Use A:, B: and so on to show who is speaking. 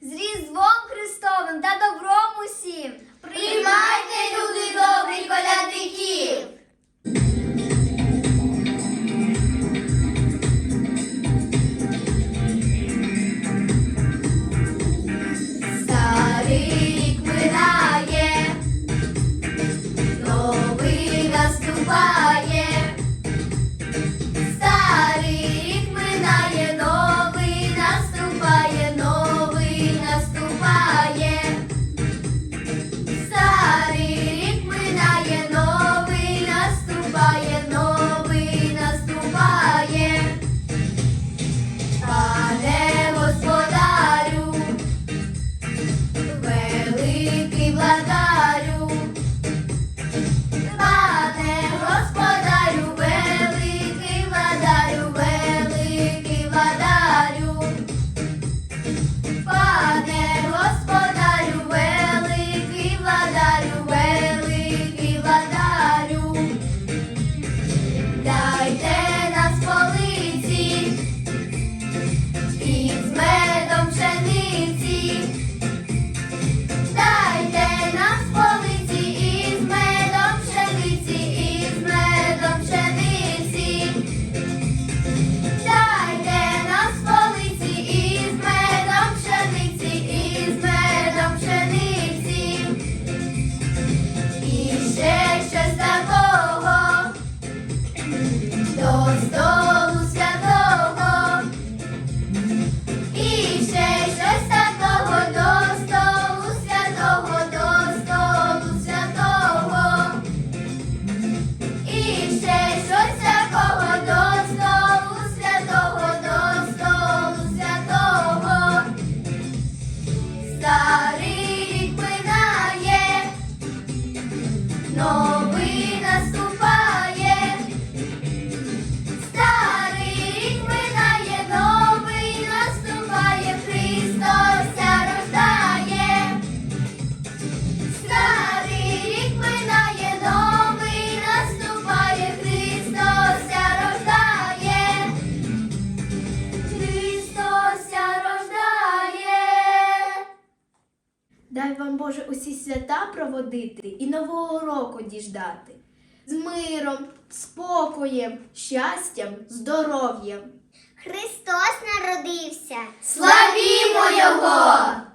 A: з різдвом
B: 너.
C: Дай вам, Боже, усі свята проводити і нового року діждати. З миром, спокоєм, щастям, здоров'ям.
A: Христос народився!
B: Славімо Його!